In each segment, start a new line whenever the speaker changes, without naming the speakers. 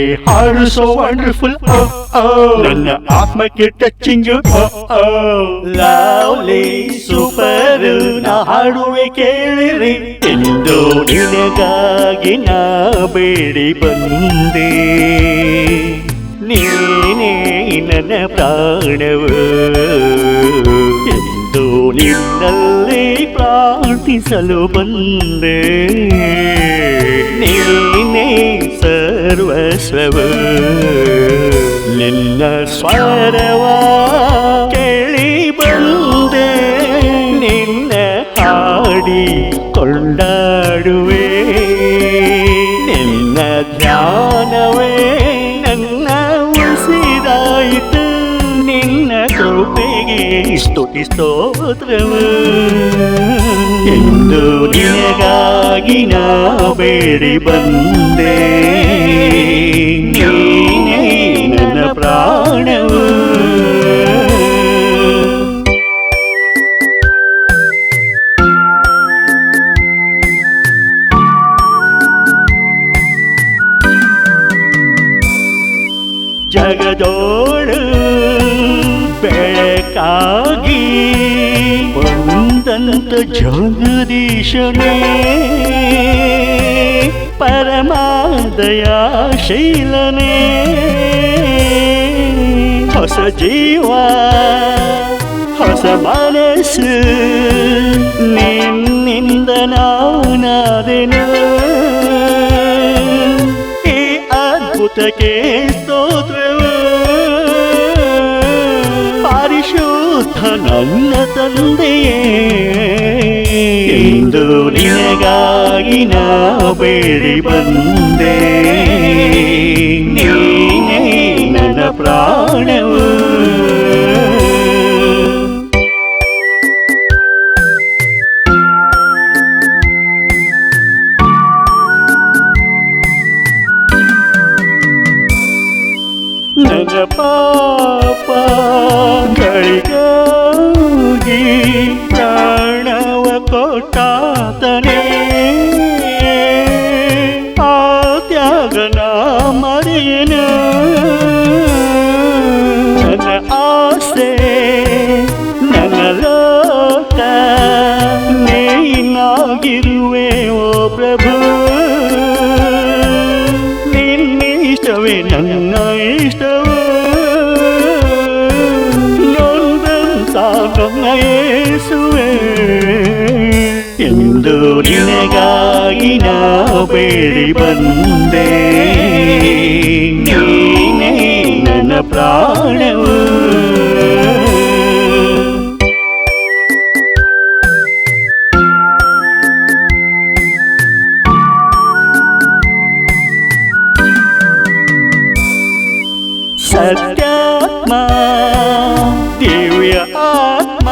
ಹಾಡು so wonderful ನನ್ನ ಆತ್ಮಕ್ಕೆ ಟಚಿಂಗ್ ಲವ್ಲಿ ಸೂಪರ್ ನಾ ಹಾಡುವೆ ಕೇಳಿರಿ. ಎಂದು ನಿನಗಾಗಿ ನಾ ಬೇಡಿ ಬಂದೆ. ನೀನೇ ನನ್ನ ಪ್ರಾಣವು. ಎಂದು ನಿನ್ನಲ್ಲಿ ಪ್ರಾರ್ಥಿಸಲು ಬಂದೆ. ಸರ್ವಸ್ವವು ನಿನ್ನ ಸ್ವರವ ಕೇಳಿ ಬಂದೆ. ನಿನ್ನ ಹಾಡಿ ಕೊಂಡಾಡುವೆ. ನಿನ್ನ ಧ್ಯಾನವೇ ನನ್ನ ಉಸಿರಾಯಿತು ನಿನ್ನ ಕೃಪೆಗೆ ಸ್ತುತಿ ಸ್ತೋತ್ರವು. ಎಂದು ನಿನಗಾಗಿ ನಾ ಬೇಡಿ ಬಂದೆ. ಜಗದೋಳು ಬೆಳಕಾಗಿ ಬಂದಂತ ಜಗದೀಶನೇ ಪರಮಾದಯಾಶೀಲನೇ ಹೊಸ ಜೀವ ಹೊಸ ಮನಸ್ಸು ನಿನ್ನಿಂದ ನಾನಾದೆನು ಈ ಅದ್ಭುತಕ್ಕೆ ಪರಿಶುದ್ಧ ನನ್ನ ತಂದೆಯೇ ಇಂದು ನಿನಗಾಗಿ ನಾ ಬೇಡಿ ಬಂದೆ. ನೀನೇ ನನ್ನ ಪ್ರಾಣವು. ನಿನಗಾಗಿ ನಾ ಬೇಡಿ ಬಂದೆ ನೀನೇ ನನ್ನ ಪ್ರಾಣವು ಸತ್ಯಾತ್ಮ ದಿವ್ಯ ಆತ್ಮ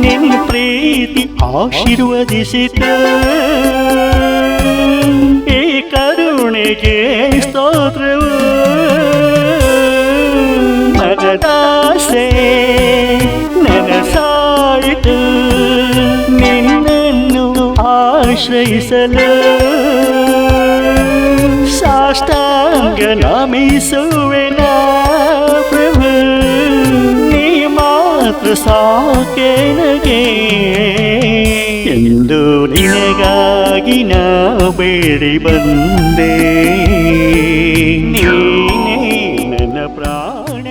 ನಿನ್ನ ಪ್ರೀತಿ ಆಶೀರ್ವದಿಸಿತ ಈ ಕರುಣೆಗೆ ಆಶ್ರಯಿಸಲು ಸಾಷ್ಟಾಂಗ ನಮಿಸುವೆನ ಪ್ರಭು. ನೀ ಮಾತ್ರ ಸಾಕೇನಗೆ ಎಂದು ನಿನಗಾಗಿ ನಾ ಬೇಡಿ ಬಂದೆ. ನೀನೇ ನನ್ನ ಪ್ರಾಣ